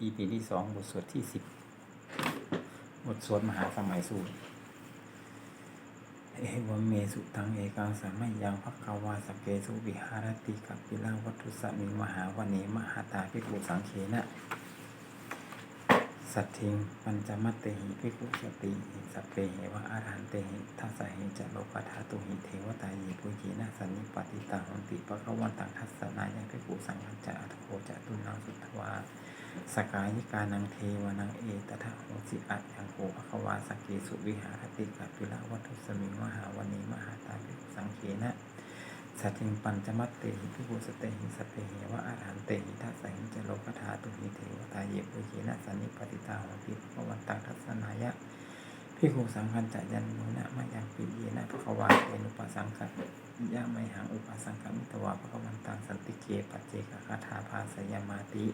EP ที่สองบทสวดที่สิบบทสวดมหาสมัยสูตร เอวเมสุตังเอกังสามัยยังพักกวาสเกสุวิหารติกับปิลังวัตุสมิมหาวเนมหาตาภิกขุสังเขนะ สัตถิงปัญจมัตเตหิภิกขุสติสัพเพเหวะอารันเตหิทัสสะหิจะโลกธาตุหิเทวตายิปุญินะสันนิปติตาหันติปะคะวันตังทัสสนายะภิกขุสังฆจะอัตโคจะตุนังสุทวา สกายิกานังเทวนังเอตถะโหสิอัตยังโกภควาสกเกสุวิหารติกัปิละวัตถุสมิงมหาวณีมหาตาภิสังเขนะสัจิงปัญจมัตเตหิภิกขุสเตหิสเพเหวะอาหารเตหิทัสสะหิจโลกธาตุหิเทวตาเยปุเยนะสันนิปติตาโหติภวันตังทัสนายะภิกขุสังฆันจะยันโนนะมายังปิเยนะภควาเตนุปสังกัยะไมหังอุปสังกมิตวาภควันตังสันติเกปัจเจกคาถาภาสยมาติ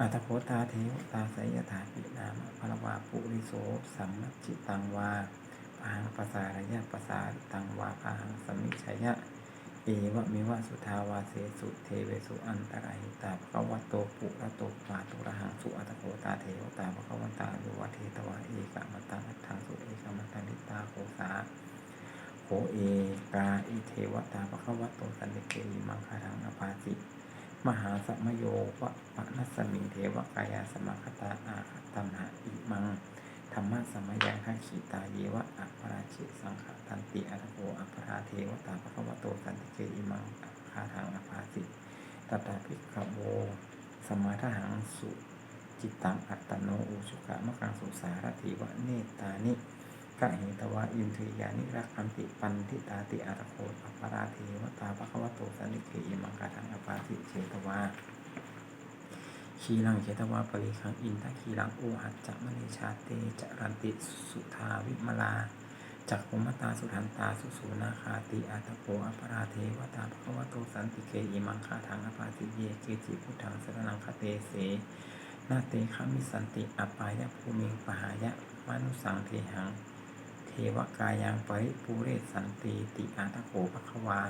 อัตโพตาเทวตาสยถาปินามพระวาปุริโสสัมมจิตังวาพังปสารยะปสาตังวาพังสมิชยะ เอวะมิวะสุทาวาเสสุเทเวสุอันตรายตาภควโตปุระโตปาตุระหังสุอัตโพตาเทวตาภควันตาโยวะเทตวะเอกมตังอังสุเอกมตังนิตาโคสาโคเอกาอิเทวตาภควโตสันติเกยิมังคารังอปาติ มหาสมโยวะปะนัสมิงเทวกายาสมคตาอาคตัมหาอิมังธรรมะสมยังทัขีตาเยวะอัปราชิสังขตันติอัตโกอัปปราเทวตาภควโตสันติเกอิมังอัคาทังอภาสิตตาภิกขโวสมาทหังสุจิตตังอัตโนอุชุกะมะกังสุสารติวะเนตานิกะเหตวะอินทรียานิรักขันติปันทิตาติอัตโกอัปราเทวตาภควโตสันติเกอิมังคาทัง อภาสิเชตวาขีลังเจตวาปริคังอินทขีลังโอหัจจะมณีชาเตจะรันติสุทาวิมลาจักขุมตาสุทันตาสุสูนาคาติอัตโปอปราเทวตาภควโตสันติเกอิมังคาทังอปาติเยเกจิพุทธังสรนังคเตเสนาเตคามิสันติอปายะภูมิงปหายะมนุสังเทหัง เทวกายังปริปูเรศสันติติอาตโขภควา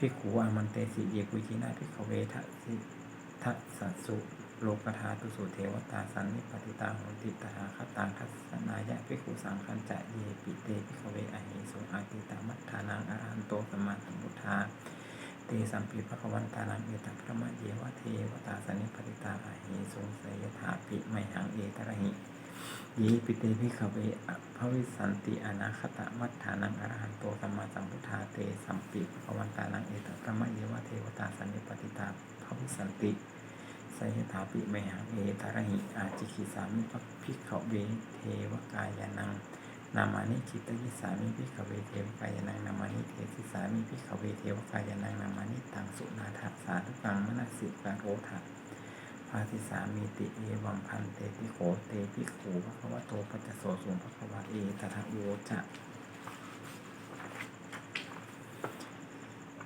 ภิกขุอามันเตสิเยกุจินาภิกขเวทะสิทัสสะสุโลกธาตุสุเทวตาสันนิปติตาโหติตาคตังทัสนายะภิกขุสังคันจะเยปิเตภิกเวอหิสุอาติตามัฏฐานังอรันโตสมาสัมพุทธาเตสัมปีภควันตานังเอตัพระมะเยวะเทวตาสันนิปติตาอหิสุสยถาปิไมหังเอตระหิ ยปิเตภิกขเวอภวิสันติอนาคตมัฏฐานังอรหันโตสมมาสัมพุทธาเตสัมปีภวันตานังเอตัพระมะเยวะเทวตาสันนิปติตาภวิสันติไสยถาปิไมหังเอตรหิอาจิกิสามิภพิกขเวเทวกายานังนามานิจิตยิสามิพิกขเวเทวกายานังนามานิเทสิสามิพิกขเวเทวกายานังนามานิตังสุนาถาสาธุกังมนัสสิกาโรถะ ภาสิสามีติเอวัมพันเตปิโขเตปิขูภควโตปัจจโสสุงภควาเอตถะโยจะ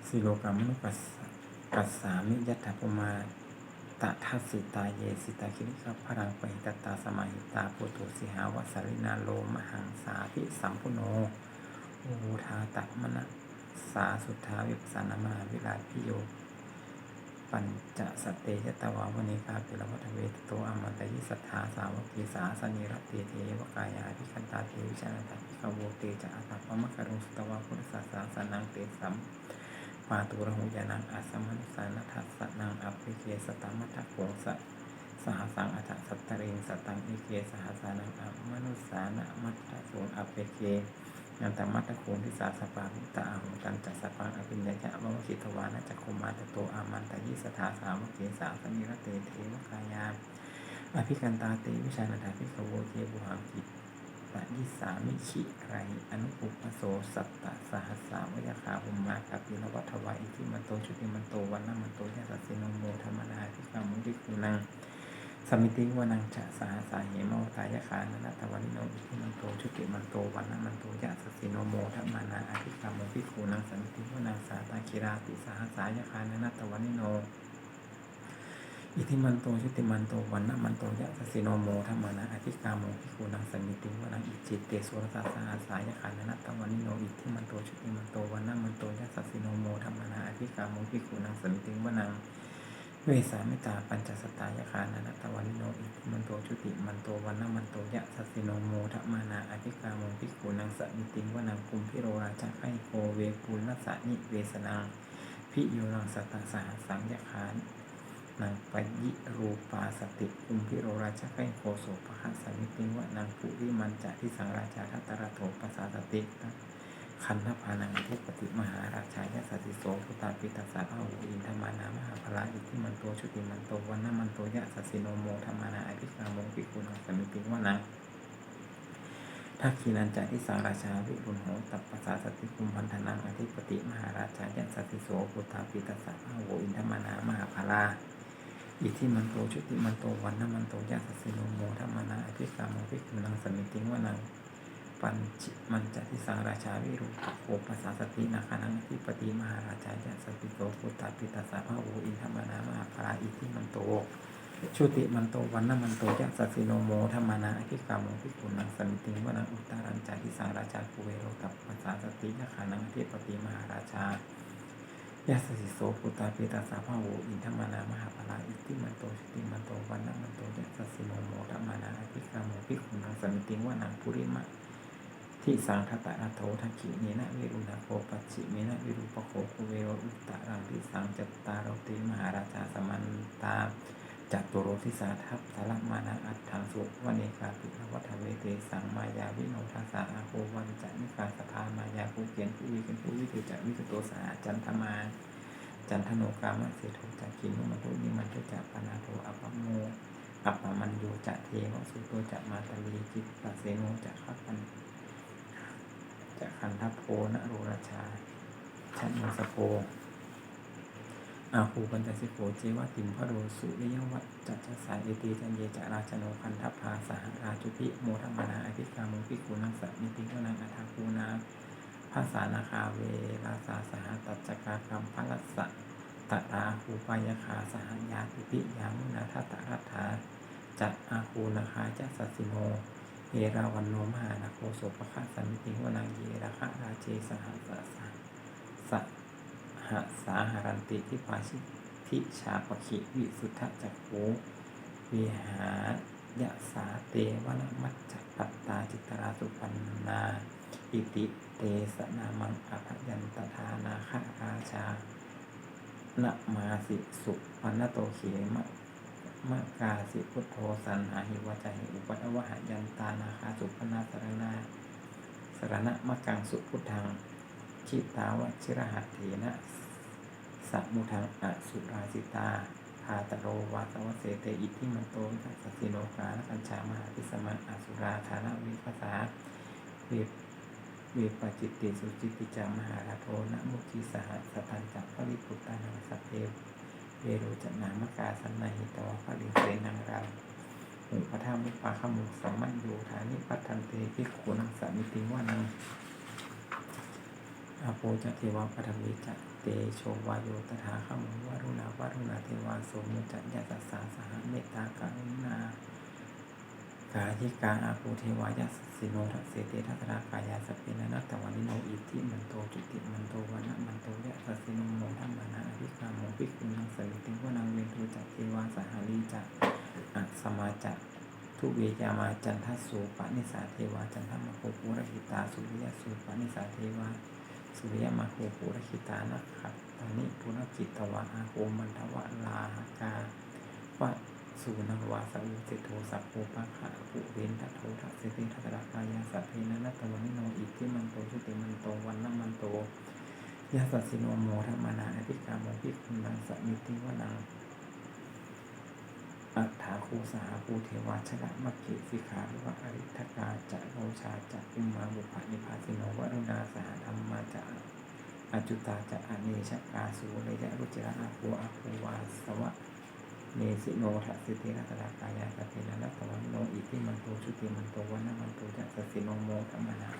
สิโลกามนุปัสสะกัสสามิยัตถปมาตทัสสิตาเยสิตาคิริกพรังปหิตตาสมาหิตาปุตุสิหาวสารินาโลมหังสาภิสัมพุโนโอทาตมนะสาสุทธาวิปสสนามาวิลาพิโย ปัญจสตเตยตวาวนิกาปิลวัฏเวทโตอมตะยิสัทธาสาวกีสาสนิรตเตเทวกายาภิคันตาเทวิชานันตภิกขโวเตจะอาตาปมะกรุงสุตวาพุทธศาสสนังเตสัมปาตุระหุยานังอาสมนุสานัทัสสนังอัปปิเกสตมัทโขงสสหสังอัฏฐสัตตริงสตังอิเกสหสานังอัมนุสานะมัทโขงอัปปิเก ยันตมัทธโขงทิสาสปาหุตาอาหุตันจัสปังอภิญญาจะมวคิตวานะจักขุมาตโตอามันตยิสถาสาวเกสาสนิรเตเทวกายาอภิกันตาเตวิชานันทาภิกขโวเทบุหังกิตะยิสามิชิไรอนุปุปโสสัตตะสหัสสาวยาคาหุมมากัปิลวัฏวาอิทิมันโตชุติมันโตวันนามันโตยะสัสสินโมธรรมนาทิกามุติคูนัง มิติวนังจะสหัสาเหมวตายะคานันตวันิโนอิทิมันโตชุติมันโตวันนามันโตยะสัสิโนโมธรรมนาอธิกามุติคูนังสมิติวนังสาตาคิราติสหัสายะคานันตวันิโนอิทิมันโตชุติมันโตวันนะมันโตยะสสสิโนโมธรรมานะอธิกาโมพิคูนังสมิติวนังอิจิตเตสุรสาสาสายะขานันตวันนิโนอิทิมันโตชุติมันโตวันนะมันโตยะสสสิโนโมธรรมานะอธิกาโมพิคูนังสมิติวนัง เวสามิตาปัญจสตายคานานัตวันโนอิทิมันโตชุติมันโตวันนมันโตยะสัสิโนโมทะมานาอภิกาโมภิกขุนังสมิติงวนังคุมพิโรราชไคโกเวปุลนัสสะนิเวสนังพิโยนังสัตตสหสังยคานนางปยิรูปาสติคุมพิโรราชไคโกโสปะหะสมิติงวนังปุริมันจะทิสังราชาทัตตระโถปัสาสติ คันธพานังเทปติมหาราชายาสติโสพุตตาปิตัสสะอาหูอินธรรมานามหาภลาอิทิมันโตชุติมันโตวันนามันโตยะสัสสิโนโมธรรมานาอภิกาโมปิกุณังสมิติวานังทักขีนันจะทิสาราชาวิบุญโหตัปปสาสติคุมพันธนังอธิปติมหาราชายาสติโสพุตตาปิตัสสะอาหูอินธรรมานามหาภลาอิทิมันโตชุติมันโตวันนามันโตยะสัสสิโนโมธรรมานาอภิกาโมปิกุณังสมิติวานัง ปัญจิมันจะทิสังราชาวิรุปโภภาษาสตินาคานังทิปติมหาราชายะสติโตปุตตาปิตาสาภาอูอินธรรมนามหาภราอิทิมันโตชุติมันโตวันนมันโตยะสัสสิโนโมธรรมนาอภิกรรมโมภิกขุนังสมิติงวนังอุตตารัญจาทิสังราชาภูเวโรตับภาษาสตินาคานังทิปติมหาราชายะสสิโสปุตตาปิตาสาภาอูอินธรรมนามหาภราอิทิมันโตชุติมันโตวันนมันโตยะสัสสิโนโมธรรมนาอภิกรรมโมภิกขุนังสมิติงวนังปุริมะ ที่สังคตะอัโถทักขิเนนะวิรุณโคปัจฉิเมนะวิรูปโคคุเวโรอุตตะรังทิสังจัตตารโรติมหาราชาสมันตาจัตุโรทิสาทัพสารมานาอัตถังสุวเนกาปิภวัฏเวเตสังมายาวิโนทัสสะอาโควันจะนิกาสภามายาภูเกียนผู้วิกันผู้วิเทจะวิกโตสาจันทมาจันทโนกามะเสโทจักขินุมัตุนิมันตุจะปนาโทอัปโมอัปปมันโยจะเทวสุโตจะมาตลีจิตตเสโนจะขัปัน จากคันทัพโพนโรราชาชันโมสโพอาภูปัญจสิโกเจวติมพระโรสุริยวัตจัจจสายเอตีจันเยจาราชโนคันทัพาสหราจุพิโมธรรมนาอภิกามุปิกุนังสัมิติวนังอัฐาคูนาภาษานาคาเวลาสาสหตัจจกากรรมพลัสสะตตาภูปายคาสหยาติปิยามุนาทัตตรัตถาจัตอาคูนาคาจัสสิโน เอราวันโนมหานาโคโสปะคะสันติวนังเยระคะราเจสหัสสะสะหะสาหารันติทิปาชิทิชาปขิวิสุทธจักโขวิหายะสาเตวนมัจจปัตตาจิตราสุปันนา อิติเตสนามังอภยันตทานาคราชานะมาสิสุปันนโตเขมะ มะกาสิพุทโธสันหาหิวจาหิอุปัตวะหยันตานาคาสุปนาสรณาสรณะมะกังสุพุทธังชิตาวชิรหัตเถนะสัมุทังอสุราสิตาพาตโรวาสวเสเตอิทิมันโตทัสสิโนกาลกัญชามหาพิสมะอสุราธานวิภาษาเวเวปจิตติสุจิติจามหาราโทนะมุขีสหสตันจักพริปุตตานังสัพเพ เวโรจนามกาสันนาหิตวะพลิเสนังราหุปทามุปาขมุสัมมันโยธานิปัตตันเตพิขุนังสามิติวานังอาโปจะเทวาปฐวีจะเตโชวายโยตถาขมุวารุณาวารุณาเทวาโสมุจัญญาสัสสาสหเมตตากรุณากายิกาอาภูเทวายาสิโนทัสเสเตทัสรากายาสเพนะนัตตวันิโนอิทิมันโตจุติมันโตวันะมันโตยะสัสสิโนโมทัมมานาอ ภิกขุนังสวิติวนังเวทุจักเทวาสหารีจักอัสมาจักทุเวยามาจันทสูปนิสาเทวาจันทมโคปุรหิตาสุริยสูปนิสาเทวาสุริยมาโคปุรหิตานักขัตตานิปุรกิตวะอาโคมันทวะลาหกาวะสุนวาสาวุสิโทสัพโพปะขะปุเวนทัตโททัสสิติทัตระกายาสัพเพนะนัตตวันิโนอิทิมันโตชุติมันโตวันนมันโต ยาสัสสิโนโมธรรมนาอภิกาโมภิคุนังสมิติวนังอัฏฐาคูสหภูเทวาชนะมัคคิสิขาหรือว่าอริทกาจะโรชาจะอุมาบุปนิพาสิโนวรุณาสหธรรมาจะอจุตาจะอเนชกาสูเลยะรุจระอาภูอาภูวาสวะเนสิโนทัสสิติรัตตากายาสตินันตวันโนอิทิมันโตชุติมันโตวันนมันโตจัสสิโนโมธรรมนา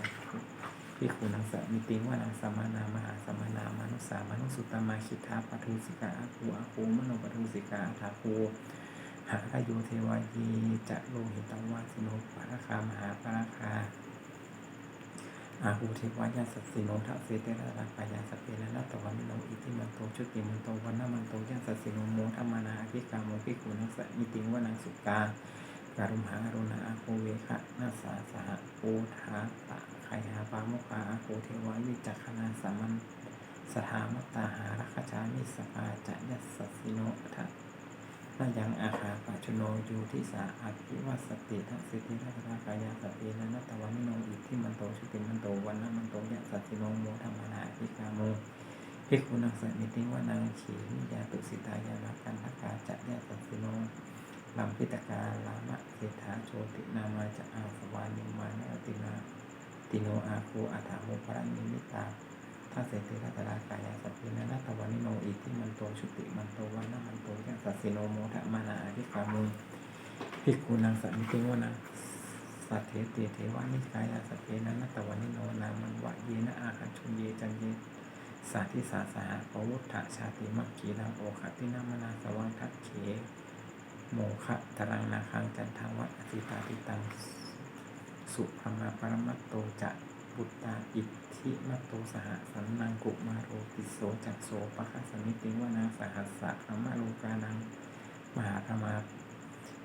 พิคุนังสมิติวานังสมานามหาสมานามานุสามนุสุตตมาคิทาปทุสิกาอาคูอาคูมโนปทุสิกาอาทาคูหาอายุเทวายีจะโลหิตวาสิโนปาราคามหาปาราคาอาหูเทวายาสัสสิโนทัเสเตระรากายาสพเพนะนัตตวันนิโนอิทิมันโตชุติมันโตวันนามันโตยาสัสสิโนโมธรรมานาภิกาโมภิกขุนัสสะมิติงวนังสุกาการุมหาอรุณาอาโคเวคะนัสาสหปูทาตะ ไคหาปามุคาอาโคเทวาวิจักขณาสามันสถามตตาหารัคจามิสปาจะยัสสิโนทันายังอาคาปัจจุโนยูทิสาอาภิวัสติทัสิติทัตถากายาสพเพนะนัตตวันิโนอิทิมันโตชุติมันโตวันนมันโตยะสัสสิโนโมธรรมนาภิกาโมภิกขุนังสมิติวานังขีนิยาตุสิตายานากันทกาจะยะสัสสิโนลัมพิตกาลามะเศรษฐาโชตินามาจะอาสวานิมานะตินา ติโนอาคูอัฐาโมปรนิมิตาทัสเสติรัตรากายาสัพพินานัตวันนิโนอิทิมันโตชุติมันโตวันนมันโตยะสัสสิโนโมทะมานาอภิกามุภิกขุนังสัมิติวานังสัทเถติเทวานิกายาสัพเพนันตวันนิโนนามันวะเยนะอาคัจชุเยจันเยสาธิสาสหะปวุฒะชาติมัคคีรังโอคตินามนาสวังทักเขโมคะตรังนาคังจันทังวัดอธิตาติตัง สุภมาปรมัตโตจะบุตตาอิทธิมัตโตสหสันนังกุมาโรติโสจักโสปะคะสมิติวนาสหัสสะธรรมโลกานัง มหาธรรมา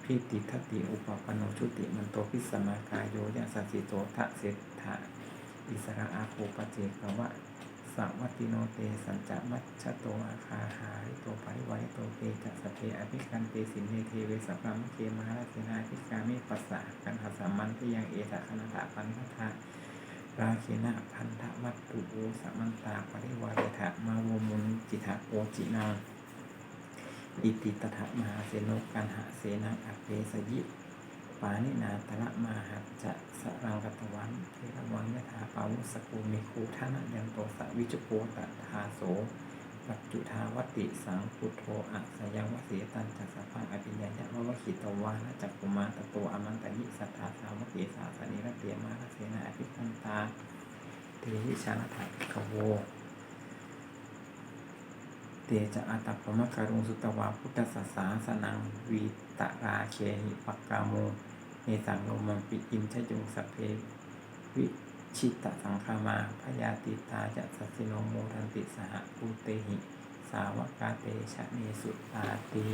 พิติทติอุปปนโนชุติมันโตพิสมากายโยยะสัสสิโตทะเสถทะอิสระอาโคปเจกวะ สวัตติโนเตสัญจมัชชโตอาคาหาริโตปริวาริโตเตจัสเพอภิกันเตสินเนเทเวสัพพะมะเคมาราเสนาภิกามิปัสสะกันหาสามันที่ยังเอตคณตะปันทะราคินะพันธวัตตุโอสมันตาปริวาริถะมาโวมุนจิทะโอจินังอิติตถะมหาเสนกันหะเสนังอเปสยิ ปานินาตะมาหัจจะสรังกตวันเทระวังยถาปาวุสกูมิคูทานะยันโตสวิจุโปตทาโสปัจจุทาวติสังพุทโธอัสยังวสีตันจัสสพังอภิญญาญะววคิตวานะจักกุมารตโตอมันตยิสัทธาสาวกีสาสนิรเตียมาลเสนาอภิคันตาเทวิชานะถาภิกโวเตจะอัตตปมะการุงสุตวาพุทธสสาสนังวีตราเคหิปักกาโมเม สังโลมังปิอิมชยุงสัพเพวิชิตสังคามาพยาติตาจะสัสสิโนโมทันติสหภูเตหิ สาวกาเตชะเนสุตาติ